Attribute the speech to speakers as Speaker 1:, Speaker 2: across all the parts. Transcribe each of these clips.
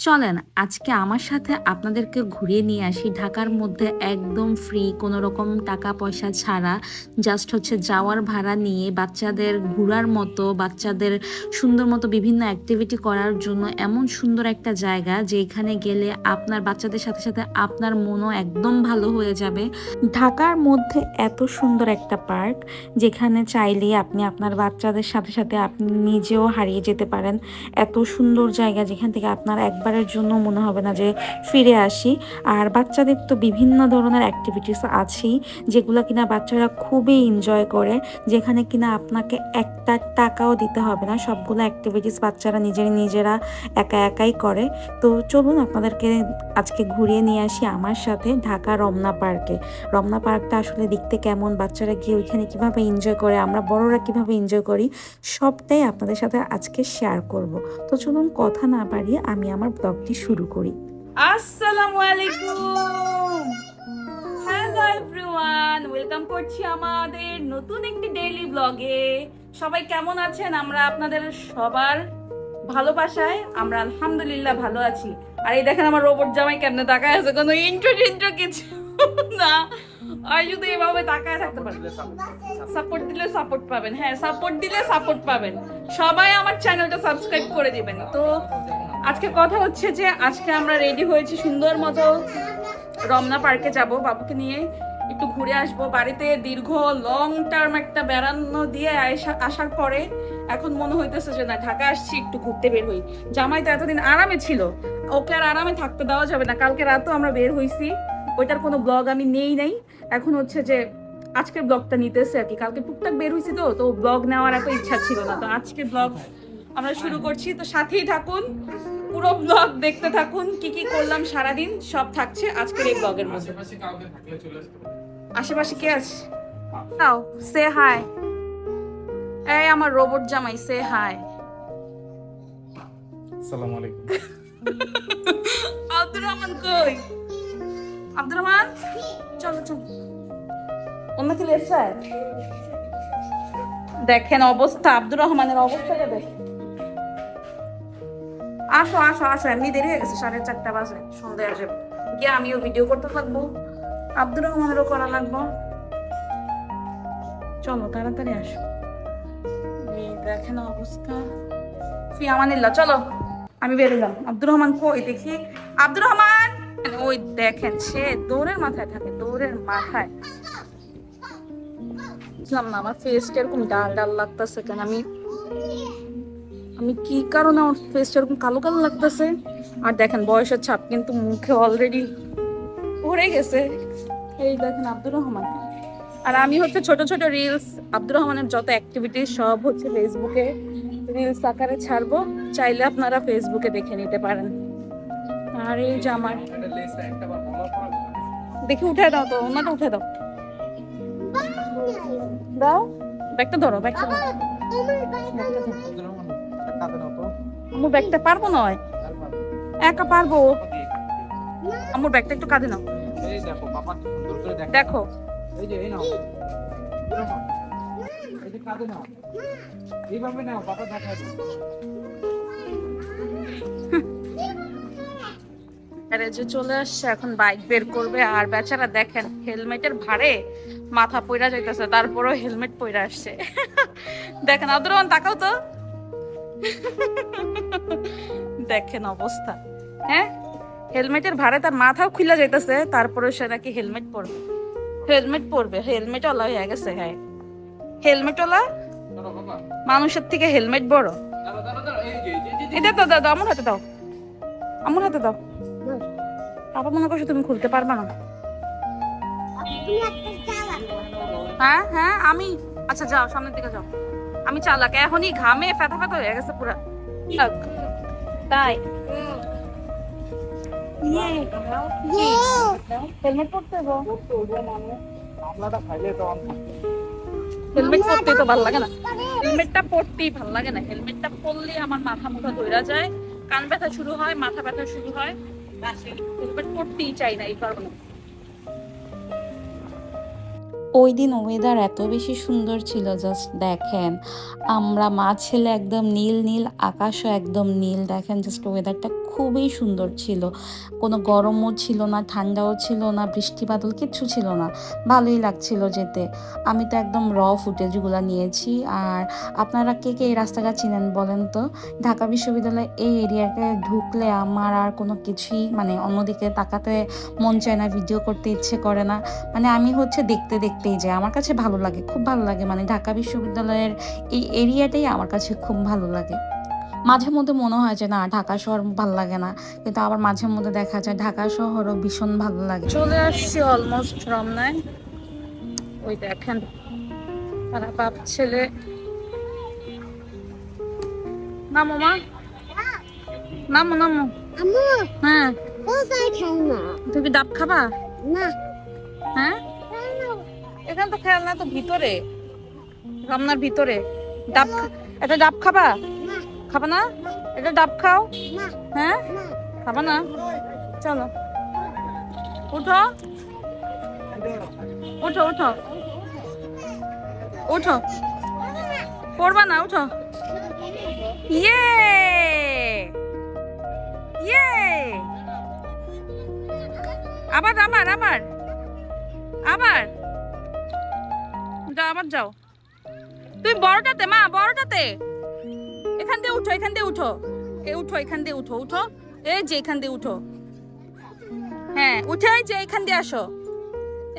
Speaker 1: চলেন, আজকে আমার সাথে আপনাদেরকে ঘুরিয়ে নিয়ে আসি। ঢাকার মধ্যে একদম ফ্রি কোনো রকম টাকা পয়সা ছাড়া জাস্ট হচ্ছে যাওয়ার ভাড়া নিয়ে বাচ্চাদের ঘোরার মতো, বাচ্চাদের সুন্দর মতো বিভিন্ন অ্যাক্টিভিটি করার জন্য এমন সুন্দর একটা জায়গা যে এখানে গেলে আপনার, বাচ্চাদের সাথে সাথে আপনার মনও একদম ভালো হয়ে যাবে। ঢাকার মধ্যে এত সুন্দর একটা পার্ক, যেখানে চাইলে আপনি আপনার বাচ্চাদের সাথে সাথে আপনি নিজেও হারিয়ে যেতে পারেন। এত সুন্দর জায়গা যেখান থেকে আপনার একবারের জন্য মনে হবে না যে ফিরে আসি। আর বাচ্চাদের তো বিভিন্ন ধরনের অ্যাক্টিভিটিস আছেই, যেগুলো কিনা বাচ্চারা খুবই এনজয় করে, যেখানে কিনা আপনাকে একটা টাকাও দিতে হবে না। সবগুলো অ্যাক্টিভিটিস বাচ্চারা নিজের নিজেরা একা একাই করে। তো চলুন আপনাদেরকে আজকে ঘুরিয়ে নিয়ে আসি আমার সাথে ঢাকা রমনা পার্কে। রমনা পার্কটা আসলে দেখতে কেমন? বাচ্চারা গিয়ে ওইখানে কীভাবে এনজয় করে? আমরা বড়রা কীভাবে এনজয় করি? সবটাই আপনাদের সাথে আজকে শেয়ার করব। তো চলুন কথা না বাড়িয়ে আমি আমার ব্লগটি শুরু করি।
Speaker 2: আসসালামু আলাইকুম। হ্যালো এভরিওয়ান ওয়েলকাম করছি আমাদের নতুন একটি ডেইলি ব্লগে সবাই কেমন আছেন? আমরা আপনাদের সবার ভালোবাসায় আমরা আলহামদুলিল্লাহ ভালো আছি। আর এই দেখেন আমার রোবট জামাই কেমনে তাকায় আছে, কোনো ইন্ট্রো টিন্ট্রো কিছু না। আর যদি এভাবে তাকায় থাকতে পারে। সাপোর্ট দিলে সাপোর্ট পাবেন। হ্যাঁ সাপোর্ট দিলে সাপোর্ট পাবেন। সবাই আমার চ্যানেলটা সাবস্ক্রাইব করে দিবেন। তো আজকে কথা হচ্ছে যে আজকে আমরা রেডি হয়েছি সুন্দর মতো রমনা পার্কে যাব বাবুকে নিয়ে। একটু ঘুরে আসব। বাড়িতে দীর্ঘ লং টার্ম একটা বেড়ানো দিয়ে আসার পরে এখন মনে হইতেছে যে না, ঢাকা আসছি, একটু ঘুরতে বের হই। জামাই তো এতদিন আরামে ছিল। ওকে আর আরামে থাকতে দেওয়া যাবে না। কালকে রাতেও আমরা বের হইছি। ওইটার কোনো ব্লগ আমি নেই নাই। এখন হচ্ছে যে আজকের ব্লগটা নিতেছে আর কি। কালকে টুকটাক বের হয়েছি তো তো ব্লগ নেওয়ার এত ইচ্ছা ছিল না। তো আজকের ব্লগ আমরা শুরু করছি। তো সাথেই থাকুন। ব্লগ দেখতে থাকুন কি কি করলাম সারাদিন সব থাকছে আজকের এই ব্লগের মধ্যে।
Speaker 3: আশেপাশে
Speaker 2: কে আছে নাও সে হাই এই আমার রোবট জামাই সে হাই
Speaker 3: আসসালামু আলাইকুম।
Speaker 2: আব্দুর রহমান কই? আব্দুর রহমান? চলো চলো। অন্য কি লেসা দেখেন অবস্থা আব্দুর রহমানের অবস্থাটা দেখেন আসো আসো আসো, এমনি দেরি হয়ে গেছে, সাড়ে চারটা বাজে সন্ধ্যা আসবে। গিয়ে আমিও ভিডিও করতে থাকব। আব্দুর রহমানেরও করা লাগবো। চলো, তাড়াতাড়ি আসো। এই দেখেন অবস্থা। ফি আমানিল্লা চলো। আমি বেরোলাম। আব্দুর রহমান কই? দেখি। আব্দুর রহমান! ওই দেখেন, সে দৌড়ের মাথায় থাকে, দৌড়ের মাথায়। বুঝলাম না, আমার ফেসটা এরকম ডাল ডাল লাগতেছে কেন? আমি আমি কি কারণে আমার ফেসটা এরকম কালো কালো লাগতেছে? আর দেখেন বয়সের ছাপ কিন্তু মুখে অলরেডি ভরে গেছে। এই দেখেন আব্দুর রহমান। আর আমি হচ্ছে ছোট ছোট রিলস আব্দুর রহমানের যত অ্যাক্টিভিটি সব হচ্ছে ফেসবুকে রিলস আকারে ছাড়বো। চাইলে আপনারা ফেসবুকে দেখে নিতে পারেন। আর এই যে আমার দেখি উঠে দাও তো ওনাটা উঠে দাও। দাও। ব্যাগটা ধরো ব্যাগটা ধরো। আমার ব্যাগটা পারব নয়? একা পারব? আমার ব্যাগটা একটু কাঁধে নাও।
Speaker 3: দেখো যে কাঁদে
Speaker 2: চলে আসছে এখন বাইক বের করবে। আর বেচারা দেখেন হেলমেটের ভারে মাথা পইরা যাইতেছে তারপরেও হেলমেট পইরা আসছে। দেখেন আব্দুর রহমান তাকাও তো। দেখেন অবস্থা। হ্যাঁ? হেলমেটের ভারে তার মাথাও খুলে যাইতেছে তারপরে সে নাকি হেলমেট পরবে। হেলমেট পরবে হেলমেট ওলা হয়ে গেছে হ্যাঁ। হেলমেট ওলা মানুষের থেকে হেলমেট বড়। এটা তো দাও আমার হাতে দাও। আমার হাতে দাও। পাপা মনে করছ তুমি খুলতে পারবে না। হ্যাঁ হ্যাঁ আমি। আচ্ছা যাও, সামনের দিকে যাও। আমি চালাক এখনই ঘামে ফেথা ফেথা হয়ে গেছে পুরা। তাই। হেলমেট পরতে। হেলমেট পরতে তো ভালো লাগে না। হেলমেটটা পরতেই ভালো লাগে না। হেলমেটটা পরলে আমার মাথা মুখা ধইরা যায় কান ব্যথা শুরু হয় মাথা ব্যথা শুরু হয়। হেলমেট পরতেই চাই না এই কারণে।
Speaker 1: ওই দিন ওয়েদার এত বেশি সুন্দর ছিল জাস্ট দেখেন। আমরা মা ছেলে একদম নীল নীল, আকাশও একদম নীল, দেখেন জাস্ট ওয়েদারটা খুবই সুন্দর ছিল। কোনো গরমও ছিল না, ঠান্ডাও ছিল না, বৃষ্টি বাদল কিচ্ছু ছিল না। ভালোই লাগছিল যেতে। আমি তো একদম র ফুটেজগুলো নিয়েছি। আর আপনারা কে কে এই রাস্তাটা চিনেন বলেন তো? ঢাকা বিশ্ববিদ্যালয় এই এরিয়াতে ঢুকলে আমার আর কোনো কিছুই মানে অন্যদিকে তাকাতে মন চায় না ভিডিও করতে ইচ্ছে করে না। মানে আমি হচ্ছে দেখতে দেখতেই যাই। আমার কাছে ভালো লাগে, খুব ভালো লাগে। মানে ঢাকা বিশ্ববিদ্যালয়ের এই এরিয়াটাই আমার কাছে খুব ভালো লাগে। মাঝে মধ্যে মনে হয় যে না ঢাকা শহর ভালো লাগে না। কিন্তু আবার মাঝে মধ্যে দেখা যায় ঢাকা শহরও ভীষণ ভালো লাগে।
Speaker 2: চলে আসছি অলমোস্ট রমনায়। ওই দেখেন তারা বাপ ছেলে। নামো মা। নামো নামো।
Speaker 4: আম্মু।
Speaker 2: হ্যাঁ। তুমি কি ডাব খাবা?
Speaker 4: না।
Speaker 2: হ্যাঁ? এখানে তো খেলনা তো ভিতরে। রমনার ভিতরে। ডাব খা- এটা ডাব খাবা?
Speaker 4: না
Speaker 2: খাবা না? এটা ডাব খাও। হ্যাঁ? খাবা না? চলো। উঠো উঠো উঠো উঠো পড়বা না উঠো ইয়ে! ইয়ে! আবার আবার আবার। আবার। যাও আবার যাও। তুই বড়টাতে, মা, বড়টাতে। এখান দিয়ে উঠো, এখান দিয়ে উঠো। এ উঠো, এখান দিয়ে উঠো উঠো। এই যে এখান দিয়ে উঠো। হ্যাঁ উঠে যে এখান দিয়ে আসো।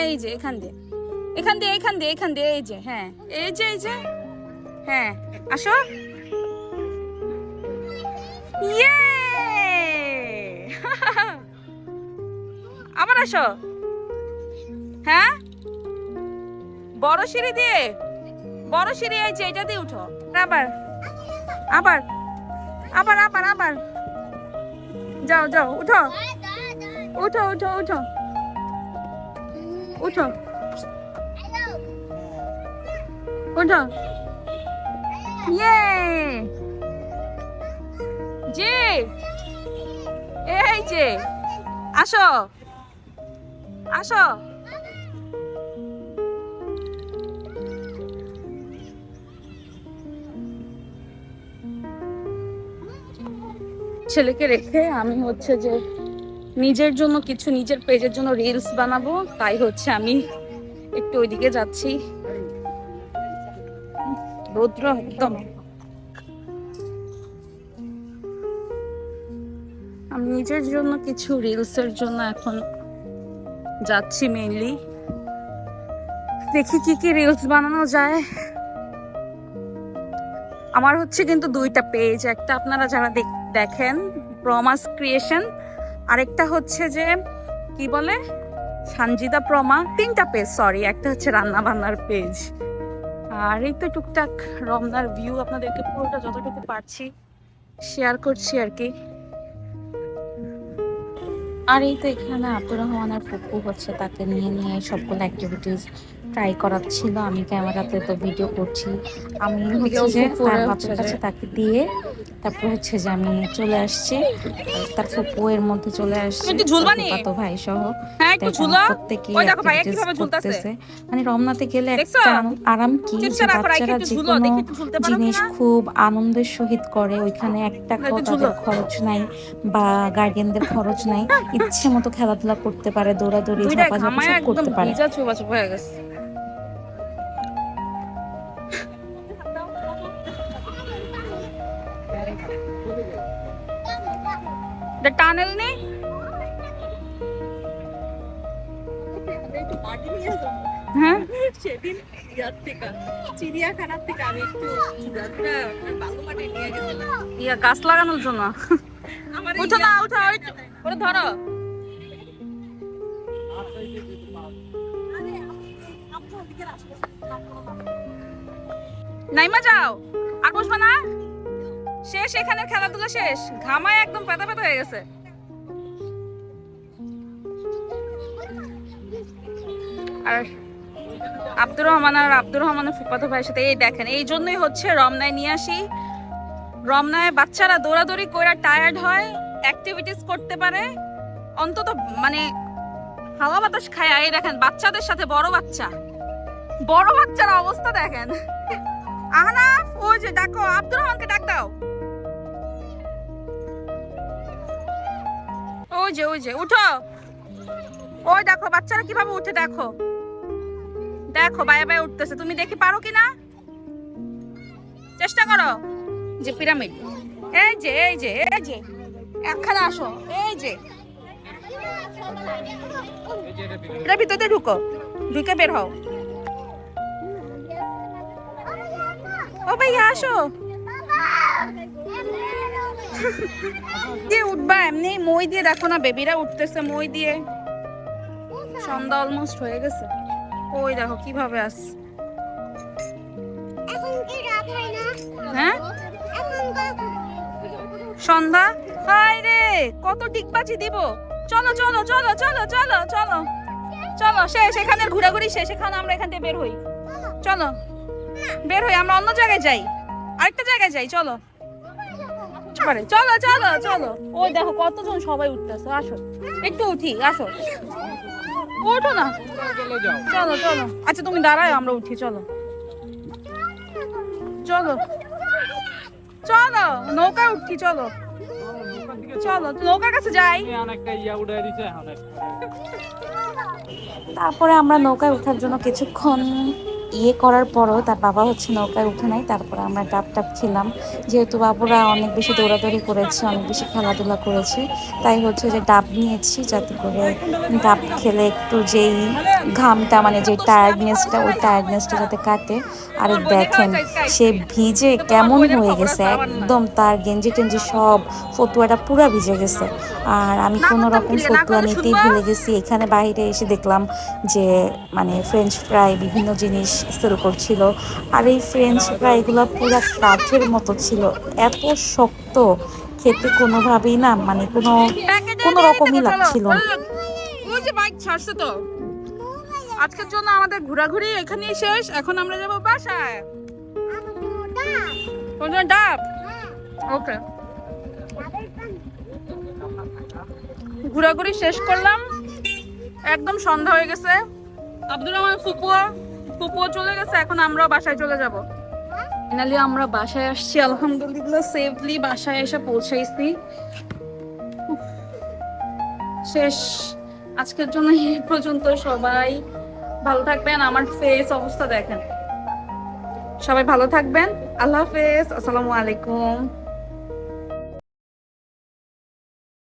Speaker 2: এই যে এখান দিয়ে। এখান দিয়ে এখান দিয়ে এখান দিয়ে, এই যে হ্যাঁ। এই যে এই যে। হ্যাঁ আসো। ইয়ে! আবার আসো। হ্যাঁ? বড় সিঁড়ি দিয়ে। বড় সিঁড়ি এই যে এটা দিয়ে উঠো। আবার। আবার আবার আবার আবার। যাও যাও, উঠো। উঠো উঠো উঠো। উঠো। উঠো। ইয়ে। জি। এই যে, আসো। আসো। ছেলেকে রেখে আমি হচ্ছে যে নিজের জন্য কিছু, নিজের পেজের জন্য রিলস বানাবো। তাই হচ্ছে আমি একটু ওইদিকে যাচ্ছি। রৌদ্র একদম। আমি নিজের জন্য কিছু রিলসের জন্য এখন যাচ্ছি মেইনলি দেখি কি কি রিলস বানানো যায়। আমার হচ্ছে কিন্তু দুইটা পেজ একটা আপনারা যারা দেখ- দেখেন, প্রমাস ক্রিয়েশন আরেকটা হচ্ছে যে, কি বলে? সানজিদা প্রমা, তিনটা পেজ সরি একটা হচ্ছে রান্না বান্নার পেজ আর এই তো টুকটাক রমনার ভিউ আপনাদেরকে পুরোটা যতটুকু পারছি শেয়ার করছি আর কি।
Speaker 1: আর এই তো এখানে আব্দুর রহমানের ফুপু হচ্ছে, তাকে নিয়ে নিয়ে সবগুলো অ্যাক্টিভিটিস ট্রাই করাচ্ছিল আমি ক্যামেরাতে তো ভিডিও করছি। আমি হচ্ছে যে তার বাপের কাছে তাকে দিয়ে তারপর হচ্ছে যে আমি চলে আসছি। তার ফুপু এর মধ্যে চলে আসছে। তো ভাই সহ।
Speaker 2: হ্যাঁ একটু।
Speaker 1: করতেছে। মানে রমনাতে গেলে একটা আরাম কি বাচ্চারা
Speaker 2: একটু
Speaker 1: যে কোনো
Speaker 2: একটু
Speaker 1: জিনিস খুব আনন্দের সহিত করে। ওইখানে এক টাকাও তাদের খরচ নাই বা গার্ডিয়ানদের খরচ নাই। ইচ্ছে মতো খেলাধুলা করতে পারে দৌড়াদৌড়ি ঝাপাঝাপি সব করতে পারে।
Speaker 2: The tunnel নেই? হ্যাঁ?
Speaker 5: সেদিন ইয়ার থেকে চিড়িয়াখানার থেকে আমি একটু যাত্রা নিয়ে গেছিলাম।
Speaker 2: ইয়া গাছ লাগানোর জন্য? উঠো না উঠো ওরে ধরো। নাইমা যাও। আর বসবা না? শেষ এখানে খেলাধুলা শেষ। ঘামায় একদম পেতা পেতা হয়ে গেছে। আর আব্দুর রহমান আর আব্দুর রহমানের ফুফাতো ভাইয়ের সাথে এই দেখেন, এই জন্যই হচ্ছে রমনায় নিয়ে আসি। রমনায় বাচ্চারা দৌড়াদৌড়ি করে টায়ার্ড হয় অ্যাক্টিভিটিস করতে পারে। অন্তত মানে হাওয়া বাতাস খায় এই দেখেন, বাচ্চাদের সাথে বড় বাচ্চা। বড় বাচ্চার অবস্থা দেখেন। আহনাফ, ওই যে ডাকো আব্দুর রহমানকে ডাক দাও। ওই যে ওই যে উঠো। ওই দেখো বাচ্চারা কীভাবে উঠে দেখো। দেখো বায়ে বায়ে উঠতেছে। তুমি দেখি পারো কি না চেষ্টা করো। যে পিরামিড। এই যে এই যে এই যে। একখানে আসো। এই যে।
Speaker 3: এটা
Speaker 2: এটা ভিতরে ঢুকো। ঢুকে বের হও। ও ভাইয়া আসো। দিয়ে উঠবা? এমনি মই দিয়ে দেখো না বেবিরা উঠতেছে মই দিয়ে। সন্ধ্যা অলমোস্ট হয়ে গেছে। ওই দেখো কীভাবে আস হ্যাঁ সন্ধ্যা? হাই রে কত ডিগবাজি দিব। চলো চলো চলো চলো চলো চলো। চলো শেষ এখানে ঘোরাঘুরি শেষ। এখানে আমরা এখান থেকে বের হই। চলো বের হই আমরা অন্য জায়গায় যাই। আরেকটা জায়গায় যাই চলো। পারে চলো চলো চলো। ওই দেখো কতজন সবাই উঠতেছে, আসো। একটু উঠি, আসো। ওঠো না।
Speaker 3: চলো
Speaker 2: চলো। আচ্ছা তুমি দাঁড়াও, আমরা উঠি, চলো। চলো। চলো নৌকায় উঠি, চলো। চলো নৌকার কাছে যাই।
Speaker 1: তারপরে আমরা নৌকায় ওঠার জন্য কিছুক্ষণ ইয়ে করার পরও তার বাবা হচ্ছে নৌকায় উঠে নাই, তারপরে আমরা ডাব টাপ ছিলাম যেহেতু বাবুরা অনেক বেশি দৌড়াদৌড়ি করেছে, অনেক বেশি খেলাধুলা করেছে, তাই হচ্ছে যে ডাব নিয়েছি যাতে করে ডাব খেলে একটু যেই ঘামটা মানে যে টায়ার্ডনেসটা ওই টায়ার্ডনেসটা যাতে কাটে। আর দেখেন, সে ভিজে কেমন হয়ে গেছে, একদম তার গেঞ্জি টেঞ্জি সব ফতুয়াটা পুরো ভিজে গেছে। আর আমি কোনো রকম ফতুয়া নিতেই ভুলে গেছি। এখানে বাইরে এসে দেখলাম যে মানে ফ্রেঞ্চ ফ্রাই বিভিন্ন জিনিস সেল করছিল। আর এই ফ্রেঞ্চ ফ্রাইগুলো পুরো কাঠের মতো ছিল, এত শক্ত, খেতে কোনোভাবেই না মানে কোনো কোনো রকমই লাগছিল
Speaker 2: বাইক ছাড়ছে তো। আজকের জন্য আমাদের ঘোরাঘুরি এখানেই শেষ। এখন আমরা যাব বাসায়। কোন ডাব? ওকে। ঘোরাঘুরি শেষ করলাম। একদম সন্ধ্যা হয়ে গেছে। আব্দুর রহমান ফুপুয়া ফুপুয়া চলে গেছে। এখন আমরাও বাসায় চলে যাব। ফাইনালি আমরা বাসায় আসছি। আলহামদুলিল্লাহ সেফলি বাসায় এসে পৌঁছাইছি। শেষ। আজকের জন্য এই পর্যন্ত সবাই ভালো থাকবেন আমার ফেস অবস্থা দেখেন। সবাই ভালো থাকবেন আল্লাহ হাফেজ আসসালামু আলাইকুম।